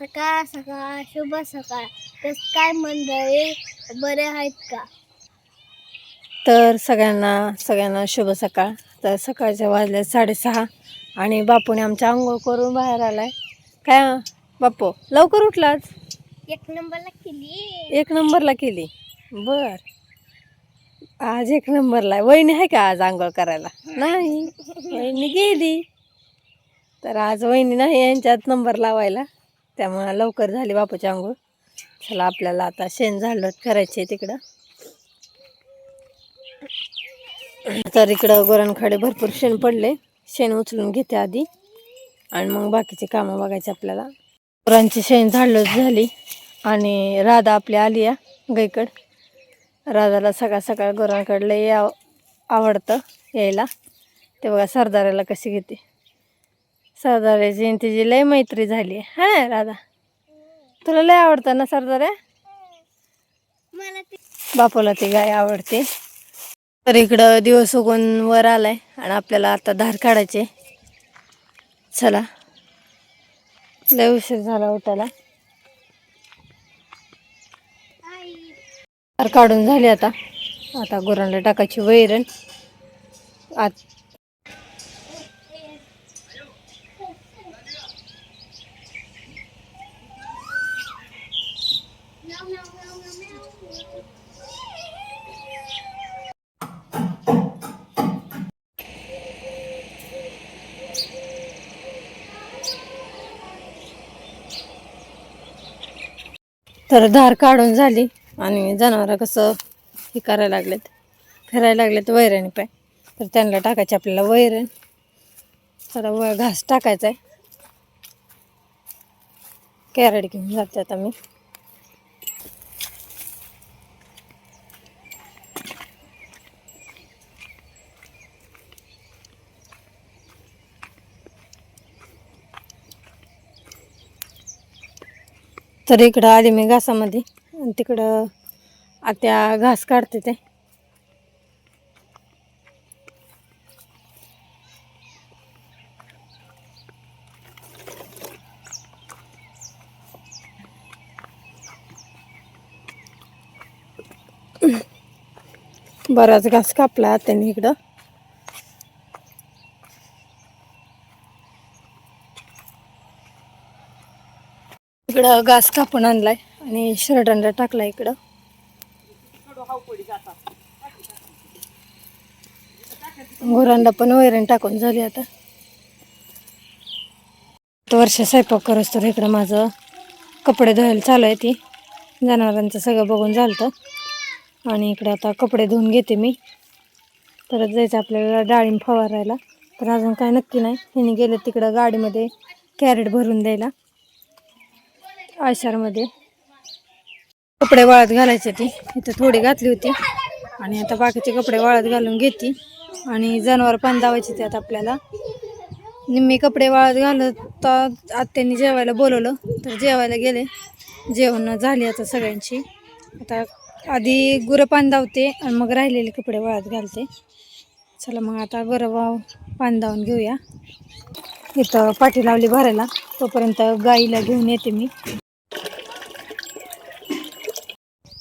सकाळ सकाळ शुभ सकाळ. कस काय मंडळी? बरे आहेत का? तर सगळ्यांना सगळ्यांना शुभ सकाळ. तर सकाळच्या वाजल्या साडेसहा आणि बापूने आमच्या आंघोळ करून बाहेर आलाय. काय? बापू लवकर उठला आज एक नंबरला केली. एक नंबरला केली. बर. आज एक नंबरला आहे. वहिनी आहे का आज आंघोळ करायला? नाही. वहिनी गेली. तर आज वहिनी नाही यांच्यात नंबर लावायला. त्यामुळं लवकर झाली बापूची आंघोळ. चला आपल्याला आता शेण झालं करायचे तिकडं. तर इकडं गोरणखाडे भरपूर शेण पडले. शेण उचलून घेते आधी. आणि मग बाकीचे कामं बघायचे आपल्याला. गुरांची शेण झाडलंच झाली. आणि राधा आपली आली या गईकड. राधाला सकाळ सकाळ गुरांकडलं या आवडतं यायला. ते बघा सरदाराला कशी घेते. सरदाराची जयंतीची लय मैत्री झाली. हा राधा? तुला लय आवडतं ना सरदार? बापूला ती गाय आवडते. तर इकडं दिवस उगून वर आलाय आणि आपल्याला आता धार काढायचे. चला. लय उशीर झाला उठायला. धार काढून झाली आता. आता गुरांना टाकायची वैरण. आत तर धार काढून झाली आणि जनावरं कसं हे करायला लागलेत फिरायला लागलेत वैरणी पाय तर त्यांना टाकायचे आपल्याला वैरण. थोडा व घास टाकायचा आहे कॅरेट घेऊन जाते आता मी. तर इकडं आली मी घासामध्ये. आणि तिकडं आत्या घास काढते ते. बराच घास कापला आत्याने इकडं. इकडं घास कापून आणलाय आणि शर्टांना टाकला इकडं. गुरांना पण वैरण टाकून झाली आता. वर्ष स्वयंपाक करत तर इकडं माझं. कपडे धुवायला चालू आहे ती. जनावरांचं सगळं बघून झालं आणि इकडं आता कपडे धुवून घेते मी. परत जायचं आपल्याला डाळिंब फवारायला. तर अजून काय नक्की नाही. हिने गेलं तिकडं गाडीमध्ये कॅरेट भरून द्यायला. आयशारमध्ये कपडे वाळत घालायचे ती. इथं थोडी घातली होती. आणि आता बाकीचे कपडे वाळत घालून घेते. आणि जनावर पण दावायचे ते आता आपल्याला. निम्मी कपडे वाळत घालत तर आत्यांनी जेवायला बोलवलं तर जेवायला गेले. जेवण झाली आता सगळ्यांची. आता आधी गुरं पान धावते आणि मग राहिलेले कपडे वाळत घालते. चला मग आता गुरं वाव पान धावून घेऊया. इथं पाठी लावली भरायला. तोपर्यंत गाईला घेऊन येते मी.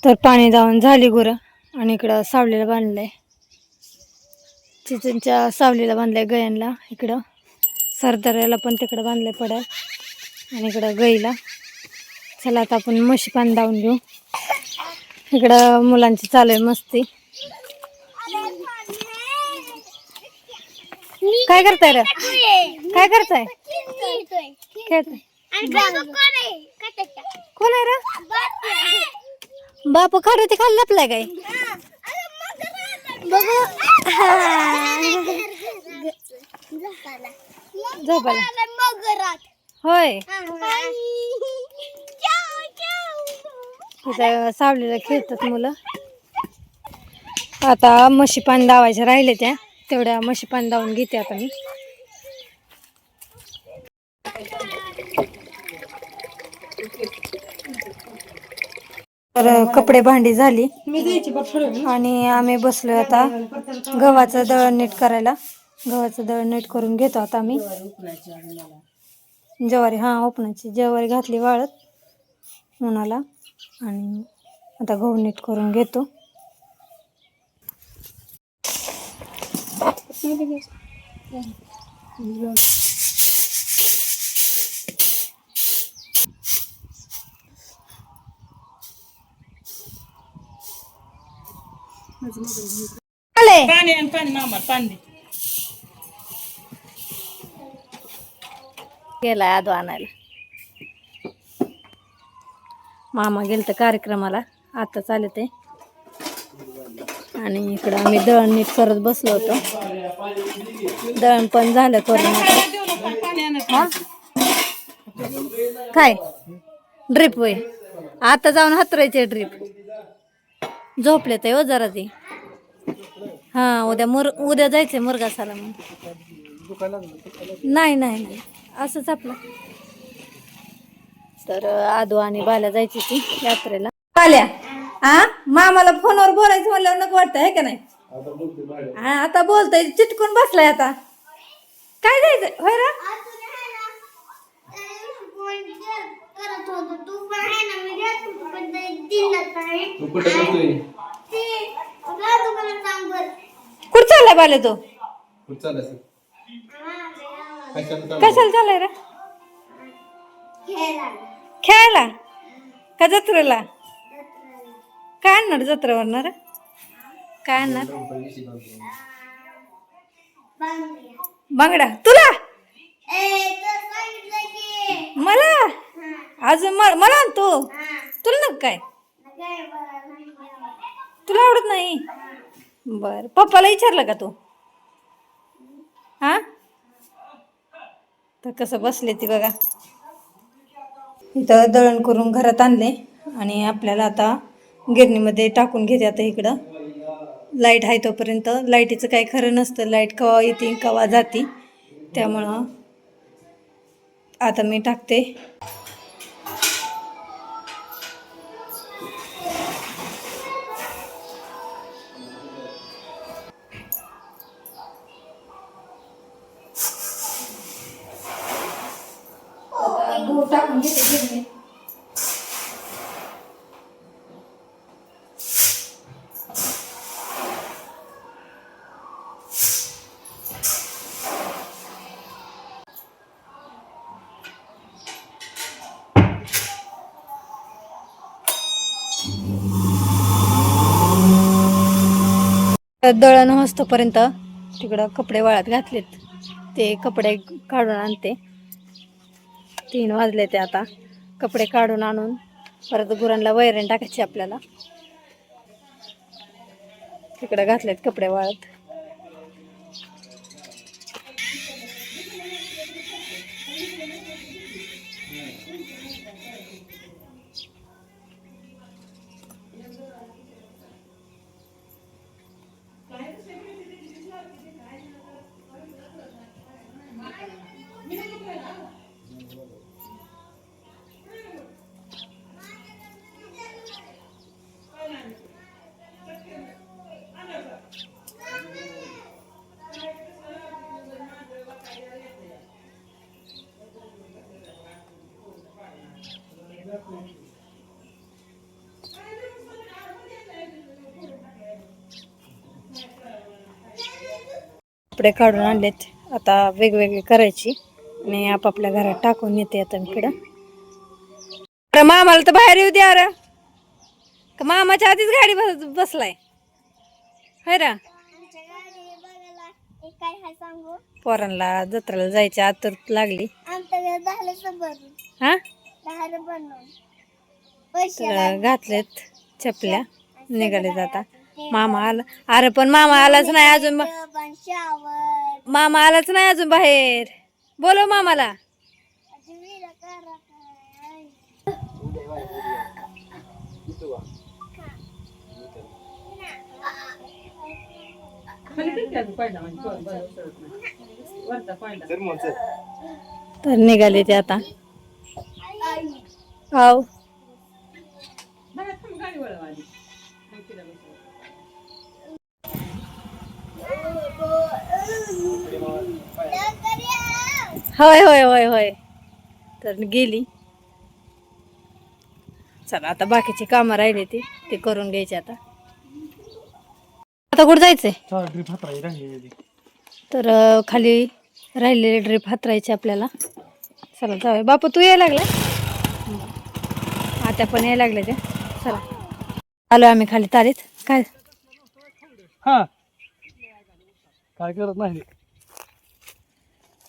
तर पाणी दावून झाली गुरं. आणि इकडं सावलीला बांधलंय. चिचनच्या सावलीला बांधलंय गयांना इकडं सरदाराला पण तिकडं बांधलंय पडाय आणि इकडं गाईला. चला आता आपण म्हशी पान दावून घेऊ. इकडं मुलांची चालू आहे मस्ती. काय करताय रे? काय करताय? खेळताय. कोण आहे? रे? बापू खाडू ते खाल्लं आपलं काय? बघू. होय. इथं सावलीला खेळतात मुलं. आता म्हशी पान दावायच्या राहिले त्या. तेवढ्या म्हशी पान दावून घेते आता मी. तर कपडे भांडी झाली. आणि आम्ही बसलो आता गव्हाचं दळण नीट करायला. गव्हाचं दळण नीट करून घेतो आता आम्ही. ज्वारी हां ओपनाची ज्वारी घातली वाळत उन्हाला. आणि आता गहू नीट करून घेतो. आले. पाणी आणि पाणी मामा पाणी दे. गेलाय आदो आणायला. मामा गेल तर कार्यक्रमाला. आता चालत. ते आणि इकडं आम्ही दळण नीट करत बसलो होतो. दळण पण झालं करून आता. देऊ नको पाणी आणत हा? काय? ड्रीप वय आता जाऊन हातरायचे ड्रीप झोपले ते हो जरा ते. हा उद्या मुर उद्या जायचंय मुरगासाला मग नाही नाही नाही. असंच आपलं. तर आदू आणि बाल्या जायची ती यात्रेला. बाल्या हा मामाला फोनवर बोलायचं म्हणल्यावर नको वाटतं आहे का नाही? हा आता बोलतोय चिटकून बसलाय आता. काय जायचं? होय रा? करत होतो तू पण आहे ना मी घेत होतो पण ते दिलं नाही तू कुठं करतोय ते तुम्हाला सांग बरं. कुठं चाललाय तो? कुठं कशाला चाललाय? रे? खेळायला. का जत्रेला? काय आणणार जत्रेवर रे? काय आणणार? बांगडा तुला? मला? अजून मला आणतो तुला नको काय. तुला आवडत नाही? बर. पप्पाला विचारलं का तू? हां? तर कसं बसले ती बघा. इथं दळण करून घरात आणले आणि आपल्याला आता गिरणीमध्ये टाकून घेते आता इकडं. लाइट आहे तोपर्यंत. लाईटीचं काही खरं नसतं. लाइट कवा येते कवा जाते. त्यामुळं आता मी टाकते. गहू टाकून घेते गिरणीत दळण होस्तोपर्यंत तिकडं कपडे वाळत घातलेत. ते कपडे काढून आणते. तीन वाजले ते आता. कपडे काढून आणून परत गुरांना वैरण टाकायची आपल्याला. तिकडे घातलेत कपडे वाळत. कपडे काढून आणलेत. आता वेगवेगळे करायची. आणि आपापल्या घरात टाकून येते आता मी इकडं. अरे मामाला तर बाहेर येऊ द्या अरे का मामाच्या आधीच गाडी बस बसलाय. होय रा. पोरांना जत्रेला जायची आतर लागली. हा? घातलेत चपल्या निघाले जाता. मामा आला. अरे पण मामा आलाच नाही अजून मामा आलाच नाही अजून बाहेर. बोलो मामाला. तर करा काय आता. किती होय होय होय होय. तर गेली. चला आता बाकीची कामं राहिली ती ते करून घ्यायचे आता. आता कुठं जायचंय? तर अं, खाली राहिलेले ड्रिप हातरायचे आपल्याला. चला जाऊया. बापू तू यायला लागला? आता पण यायला लागले ते. चला. आलो आम्ही खाली तारीत. काय? हा. काय करत नाही?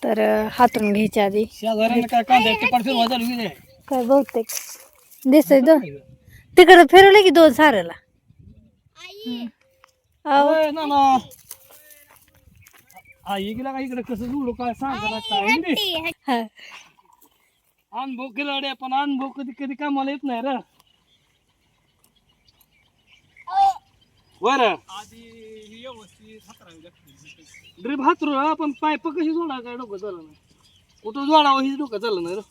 तर अं, हातरून घ्यायच्या आधी. शेजाऱ्याने काय कांदा टिपाट फिरवा चालू केली आहे. काय बहुतेक. दिसतंय दोन. तिकडं फिरवलं की दोन साऱ्याला? अहो ना ना आई गेला का इकडे कसं जुळू काय सांगायला काय नाही. हा. अनुभव केला रे पण अनुभव कधी कधी कामाला येत नाही रे. बर. ड्रीप हातरू हा, पण पाईप कशी जोडा काय डोकं चाललं नाही. कुठं जोडावं ही डोकं चाललं नाही रे.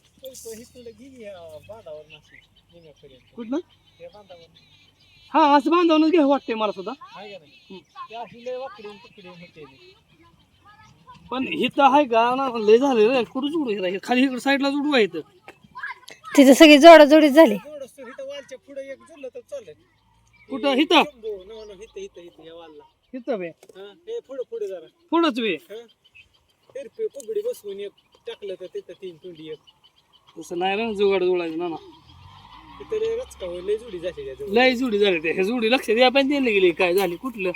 कुठलं? हा असं बांधवूनच घ्या वाटतंय मला सुद्धा. पण इथं आहे का? ना लय झाले रे. कुठं जोडू हिला? हे खाली इकडे साईडला जोडू आहे इथं. तिथं सगळी जोडाजोडीच झाली. कुठं? हिथं? हिथं बे. पुढंच बे. टाकलं तर तिथं तीन तुंडी एक. तसं नाही ना जुगाड जोडायचं ना ना. तिथं रे रचका होईल लय जुडी जाते लय जोडी. झाली ते. हे जोडी लक्ष द्या पण द्यायला गेली काय झाली कुठलं?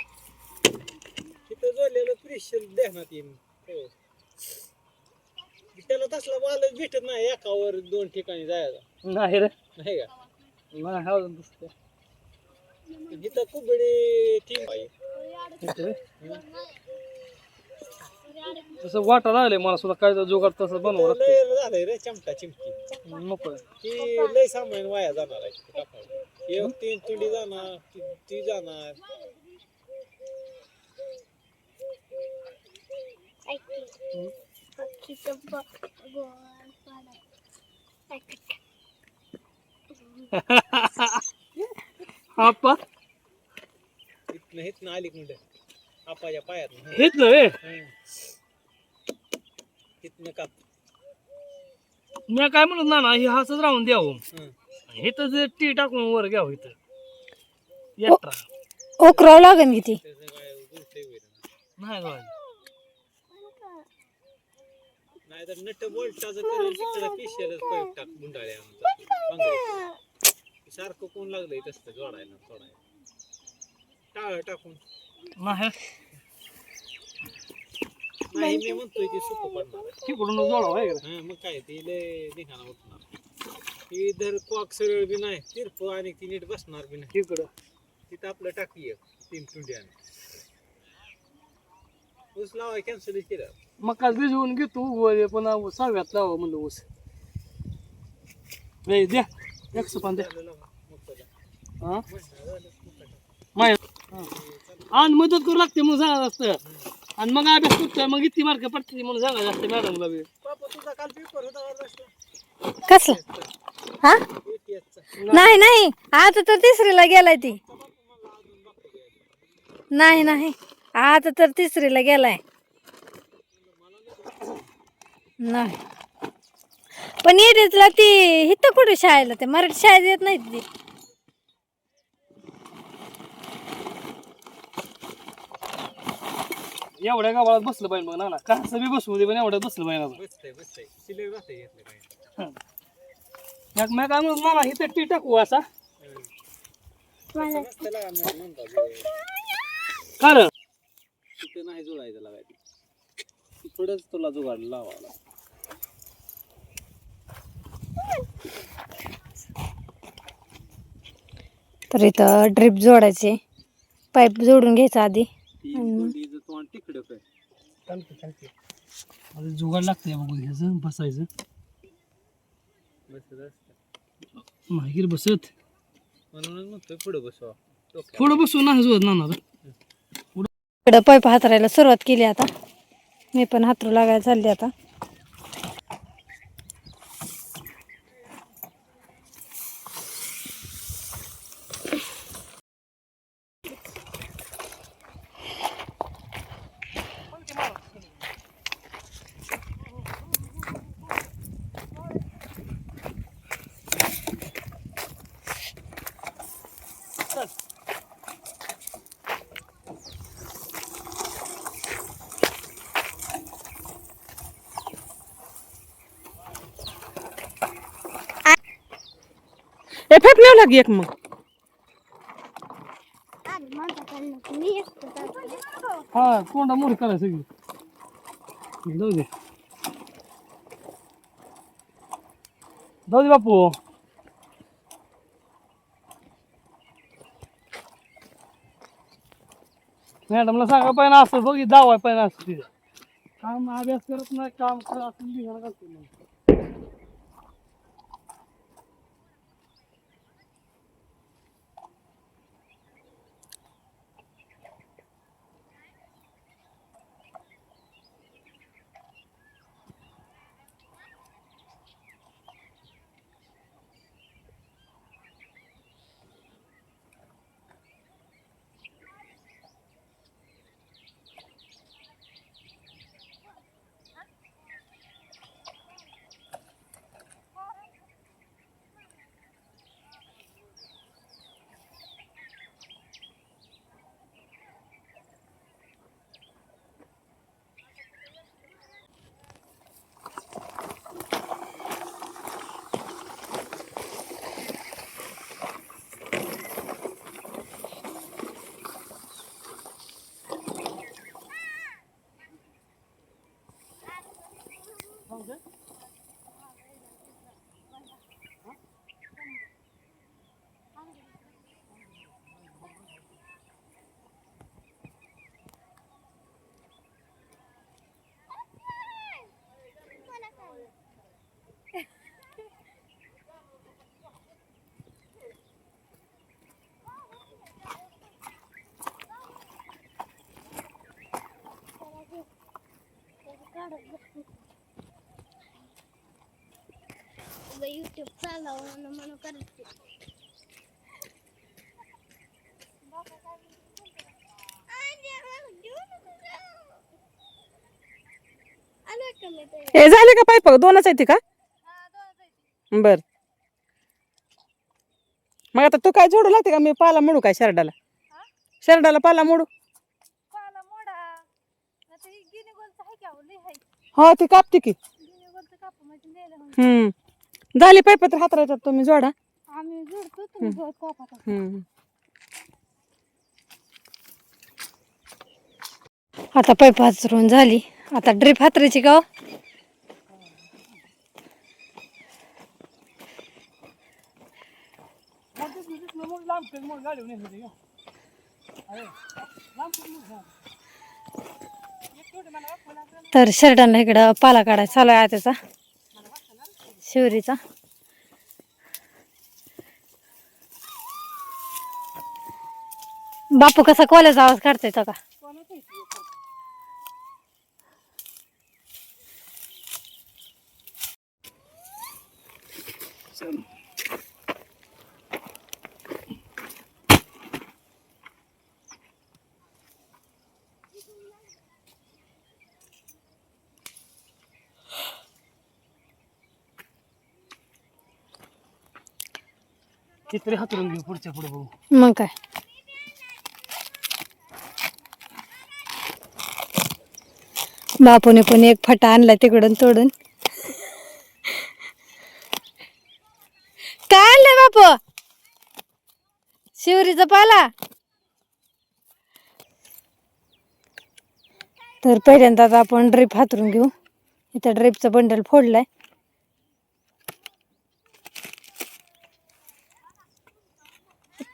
तिथं जोडलेलं प्रेशर ध्यानात येईल हो. त्याला तसला मालच भेटत नाही एकावर दोन ठिकाणी जायचा नाही रे. नाही का? नाही अजून तसं इथं कुबडी टीम आहे. तसं वाटा लागले मला सुद्धा काय जुगाड तसं बनवा झालंय रे चमटा चिमकी नको ती लय सामान वाया जाणार आहे. एक तीन तुंडी जाणार ती- ती जाणार. आपा इथनं इथनं आली कुंड आपाच्या पायात हेच नव्हे काप मी काय म्हणत ना ना हे हसच राहून द्यावं हं. हे. तर जे टी टाकून वर घ्यावं इथं. एक्स्ट्रा ओकरावं लागेल किती त्याचं काय उलटं होईल नाही. नाही तर नट बोल्टाचं करेल तिकडं पिशेलच पाईप टाक गुंडाळ्या. सारखं कोण लागलंय तसं जोडायला सोडायला टाळ टाकून. नाही. नाही मी म्हणतोय ते सुख पडणार. तिकडून आहे का? हा मग काय ते लय निघाणं उठणार. ती जर कॉक सरळ बी नाही तिरप आणि ती नीट बसणार बी नाही. इकडं. तिथं आपलं टाकी एक तीन टुंड्याने ऊस लावाय कॅन्सल केलं. मग काल भिजवून घेतो उगवले पण अहो सहाव्यात लावा म्हणलं ऊस. ए, द्या. एकशे पण द्या. हा? माय आणि मदत करू लागते म्हणून सांगायचं असतं. आणि मग अभ्यास करतोय मग किती मार्क पडते म्हणून सांगायचं असतं मॅडमला बी. पापा तुझा काल पेपर होता कसला? हा? नाही नाही. आता तर तिसरीला गेलाय ती. नाही नाही. आता तर तिसरीला गेलाय. नाही. पण येतेचला ती इथं कुठे शाळेला? ते मराठी शाळेत येत नाही ती. एवढ्या गावात बसलं पाहिजे मग ना ना कसं बी बसू दे पण एवढ्यात बसलं पाहिजे आता. बसतंय बसतंय. शिले राहतंय घेतलं काय. यात मी काय म्हणून मला इथं टी टाकू असा? म्हणतात. कारण तिथं नाही जोडायचं लागायचं थोडंच तुला जुगाड लावायला तर इथं ड्रिप जोडायचे. पाईप जोडून घ्यायचं आधी. ती तिकडं काय चालते चालते मला जुगाड लागते बघू ह्याचं बसायचं. बसत असतं. नाही गेलं बसत. म्हणूनच म्हणतोय पुढं बसवा. डोक्यात. पुढं बसून नाही जुळत ना ना इकडं पाईप हातरायला सुरुवात केली आता. मी पण हातरू लागायला चालली आता. हे फेप एक मग. हा कोंडा मोर करा सगळी. जाऊ दे. जाऊ दे बापू. मॅडमला सांगा पाहिजे असं बघी दावा पाहिजे असं काम अभ्यास करत नाही काम करत असं लिहायला घालतो युट्यूब म्हणून करते. हे झाले का पाईप दोनच आहे ते का? बर. मग आता तू काय जोडू लागते का? मी पाला मोडू काय शर्टाला शर्टाला पाला मोडू? हो ती कापते की. हम्म. झाली पाईप तर हात राहतात तुम्ही जोडा. आम्ही जोडतो तुम्ही जोड कापा हम्म. आता पाईप हातरून झाली. आता ड्रीप हातरायची का तर शर्टांना इकडं पाला काढायचा चालू आहे त्याचा शिवरीचा. बापू कसा कॉलेज आवाज काढतोय तो का? किती हातरून घेऊ पुढच्या पुढे बघू. मग काय? बापूने पण एक फटा आणला तिकडून तोडून. काय आणलंय बापू? शिवरीचा पाला? तर पहिल्यांदाच आपण ड्रीप हातरून घेऊ. इथं ड्रीपचं बंडल फोडलाय.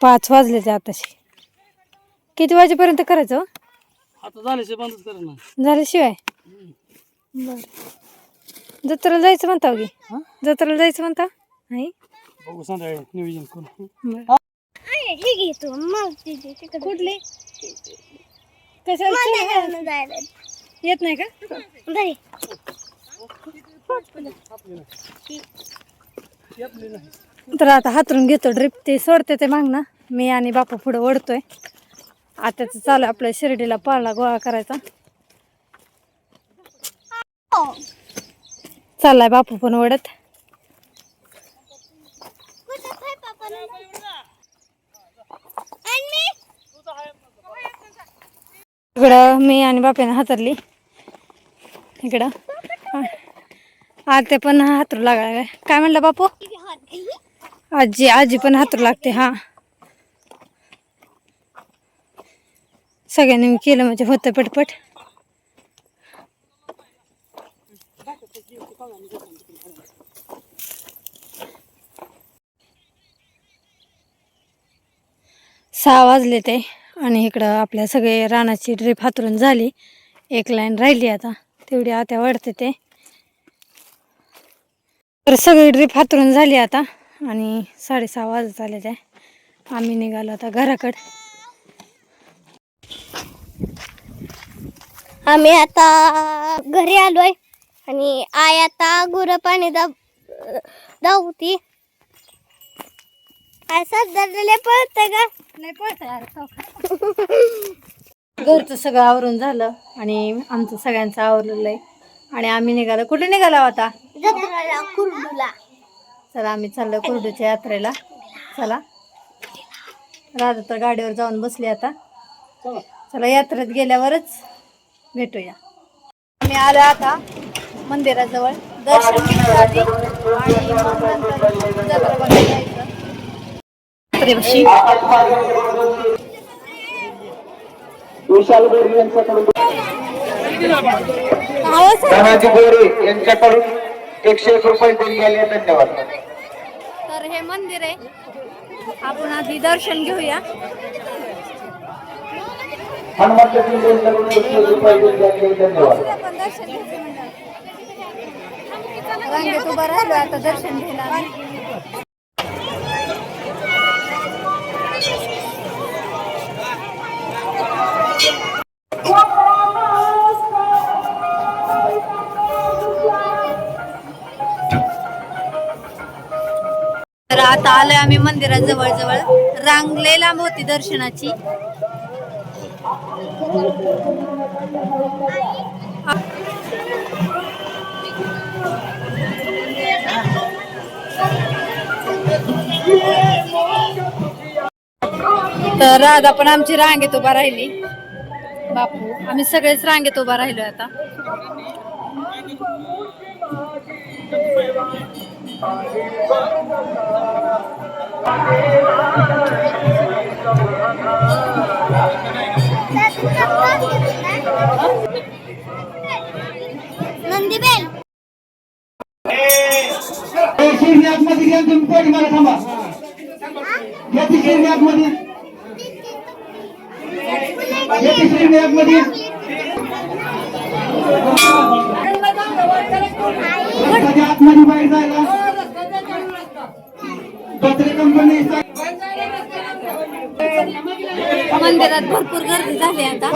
पाच वाजले ते आताशी. किती वाजेपर्यंत करायचं हो? आता झाल्याशिवाय बंदच कर ना झाल्याशिवाय? बर. जत्रेला जायचं म्हणता की जत्रेला जायचं म्हणता? नाही? बघू संध्याकाळी नियोजन करू. बरं. हे घे तू मग तिथे तिकडे. कुठली? कशाला जायला येत. नाही का? घरी तर आता हातरून घेतो ड्रिप ते सोडते ते मागणं. ना मी आणि बापू पुढं ओढतोय. आताच चालू आहे आपल्या शिर्डीला पाला गोळा करायचा. चाललाय बापू पण ओढत. इकडं मी आणि बाप्याने हातरली. इकडं. आते पण हातरू लागला काय म्हणलं बापू? आजी आजी पण हातरू लागते हा. सगळ्यांनी केलं म्हणजे होतं पटपट. सहा वाजले ते आणि इकडं आपल्या सगळे रानाची ड्रीप हातरून झाली. एक लाईन राहिली आता तेवढी आता वाढते ते. तर सगळी ड्रीप हातरून झाली आता. आणि साडेसहा वाजत आले ते आम्ही निघालो आता घराकडे. आम्ही आता घरी आलोय आणि आई आता गुरं पाणी दाब सध्या पळत का नाही पळत घरचं सगळं आवरून झालं आणि आमचं सगळ्यांचं आवरलेलं आहे. आणि आम्ही निघालो. कुठे निघालो आता? जत्राला कुरडूला. चला आम्ही चाललो कुर्डूच्या यात्रेला. चला. राधा तर गाडीवर जाऊन बसली आता. चला यात्रेत गेल्यावरच भेटूया. आम्ही आलो आता मंदिराजवळ. दर्शन घेण्यासाठी आणि मग नंतर जत्रा बघायला जायचं यात्रेपाशी धनाजी गोरे यांच्याकडून. एकशे एक रुपये दिले धन्यवाद. तर हे मंदिर आहे. आपण आधी दर्शन घेऊया. धन्यवाद. आपण दर्शन घ्यायचं म्हणलं. रांगेत उभं राहिलो आता दर्शन घ्यायला आता आलोय आम्ही मंदिरात जवळ रांगले लांब होती दर्शनाची. तर राधा पण आमची रांगेत उभा राहिली. बापू आम्ही सगळेच रांगेत उभा राहिलो आता. मला थांबा. घ्या ती शिरणी आतमध्ये. घ्या ती शिरणी आतमध्ये. रस्त्याच्या आतमध्ये बाहेर जायला. पत्रे कंपनी मंदिरात भरपूर गर्दी झाली आता.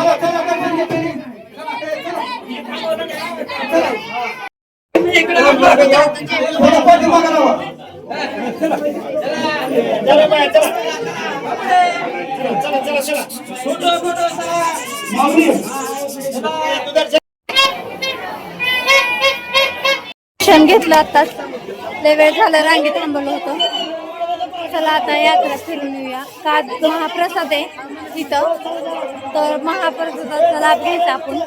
दर्शन घेतलं आताच लय वेळ झाला रांगेत थांबवलं होतं. चला आता यात्रा फिरून येऊया. का महाप्रसाद आहे इथं. तर महाप्रसादाचा लाभ घ्यायचा आपण.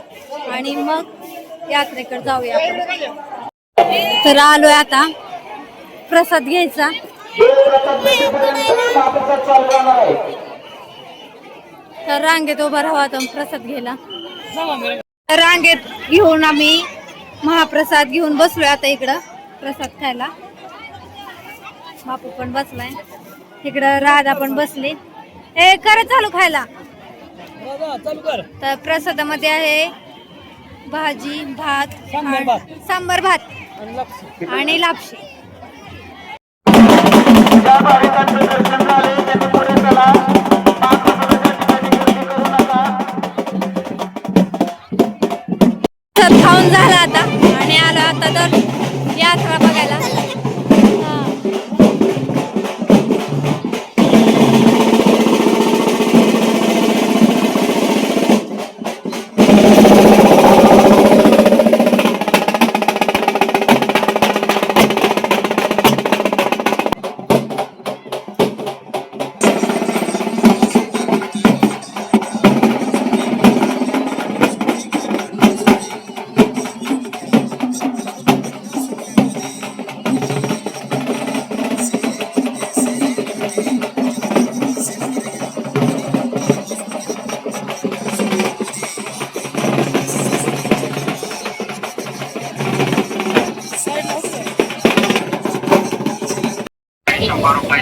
आणि मग यात्रेकडे जाऊया आपण. तर आलोय आता. प्रसाद घ्यायचा. तर रांगेत उभा राहावा आता प्रसाद घ्यायला. रांगेत घेऊन आम्ही महाप्रसाद घेऊन बसलोय आता इकडं प्रसाद खायला. बापू पण बसलाय. इकडं राधा पण बसली. ए कर चालू खायला. चालू कर. तर प्रसादामध्ये आहे भाजी भात सांबार भात. सांबार भात. आणि लापशी. ज्या भाविकांचं दर्शन झाले त्यांनी पुढे चला.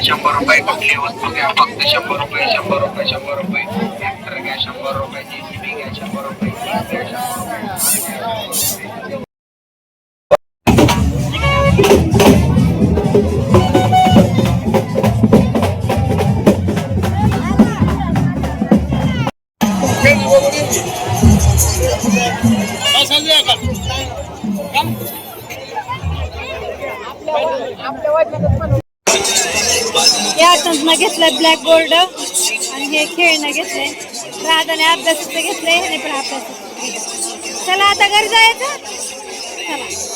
शंभर रुपये शंभर कुठली वस्तू घ्या. फक्त शंभर रुपये शंभर रुपये शंभर रुपये. ट्रॅक्टर घ्या शंभर रुपये जेसीबी घ्या शंभर रुपये घ्या शंभर खेळणं घेतलं ब्लॅकबोर्ड आणि हे खेळणं घेतलंय. राधाने अभ्यासाचं घेतलंय ह्याने पण अभ्यासाचं चला आता घर जायचं? चला.